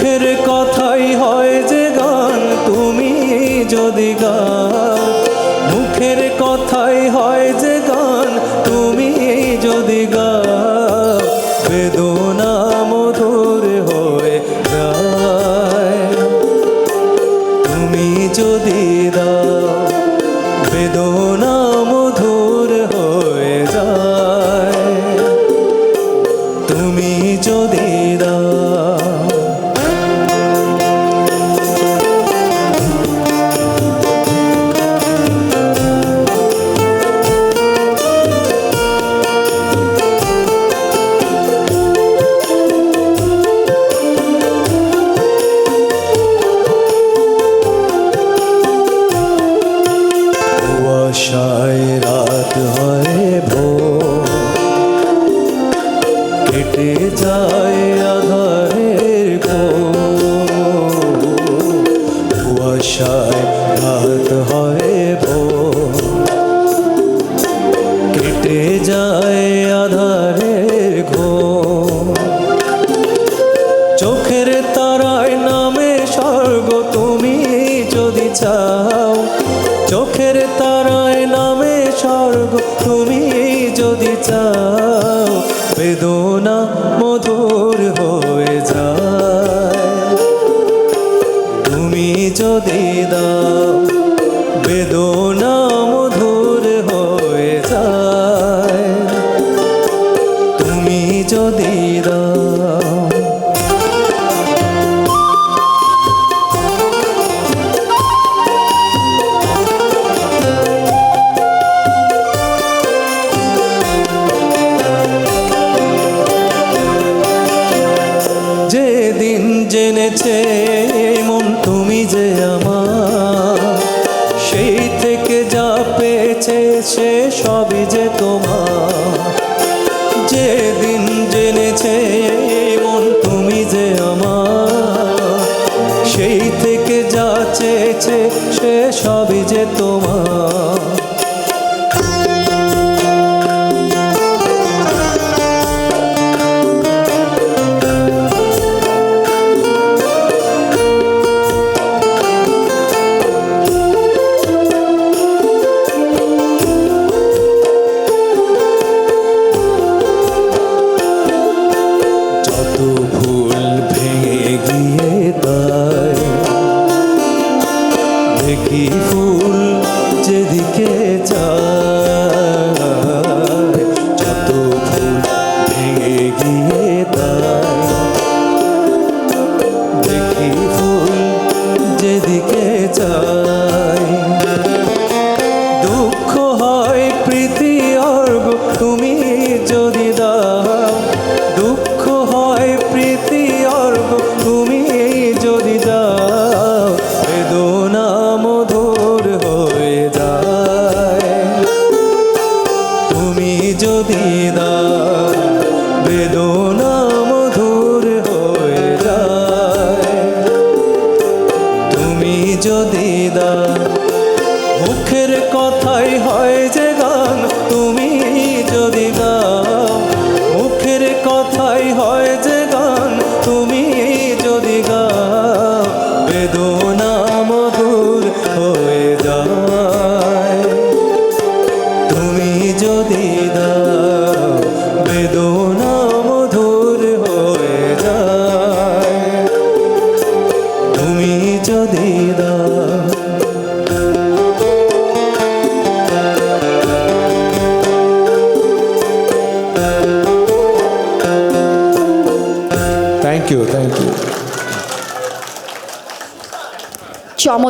দুঃখের কথাই হয় যে গান, তুমি যদি গান মুখের কথাই হয় যে গান, তুমি যদি গান বেদনা মধুর হয়ে যায়। তুমি যদি যায় আধারের কুয়াশায় রাত হয় ভোর। কেটে যায় বেদনা মধু পেয়েছে সবই যে তোমার। যেদিন জেনেছে মন তুমি যে আমার, সেই থেকে যা চেয়েছে সে সবই যে তোমার। তবু যদি দা মুখের কথাই হয় যে ইউ থ্যাংক ইউ চমৎকার।